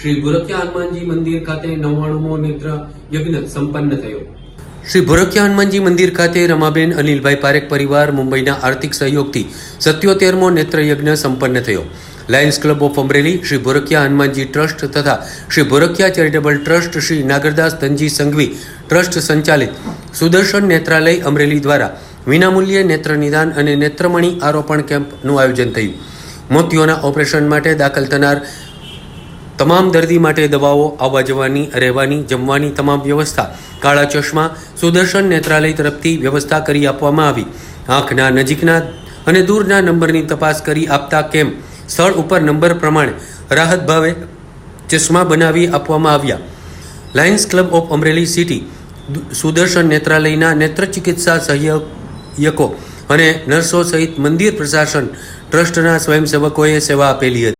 શ્રી ભુરકિયા હનુમાનજી મંદિર ખાતે નવ્વાણુમો નેત્ર યજ્ઞ સંપન્ન થયો. શ્રી ભુરકિયા હનુમાનજી મંદિર ખાતે રમાબેન અનિલભાઈ પારેખ પરિવાર મુંબઈના આર્થિક સહયોગથી સત્યોતેરમો નેત્ર યજ્ઞ સંપન્ન થયો. Lions Club of Amreli, Shri Bhurkiya Hanumanji trust તથા Shri Bhurkiya charitable trust Shri Nagardas Dhanji Sanghvi trust સંચાલિત સુદર્શન નેત્રાલય અમરેલી દ્વારા વિનામૂલ્યે નેત્ર નિદાન અને નેત્રમણી આરોપણ કેમ્પનું આયોજન થયું. મોતીઓના ઓપરેશન માટે દાખલ થનાર તમામ દર્દી માટે દવાઓ, આવવા જવાની, રહેવાની, જમવાની તમામ વ્યવસ્થા કાળા ચશ્મા, સુદર્શન નેત્રાલય તરફથી વ્યવસ્થા કરી આપવામાં આવી. આંખના નજીકના અને દૂરના નંબરની તપાસ કરી આપતા કેમ્પ સ્થળ ઉપર નંબર પ્રમાણે રાહત ભાવે ચશ્મા બનાવી આપવામાં આવ્યા. Lions Club of Amreli city Sudarshan નેત્રાલયના નેત્ર ચિકિત્સા સહાયકો અને નર્સો સહિત મંદિર પ્રશાસન ટ્રસ્ટના સ્વયંસેવકોએ સેવા આપેલી હતી.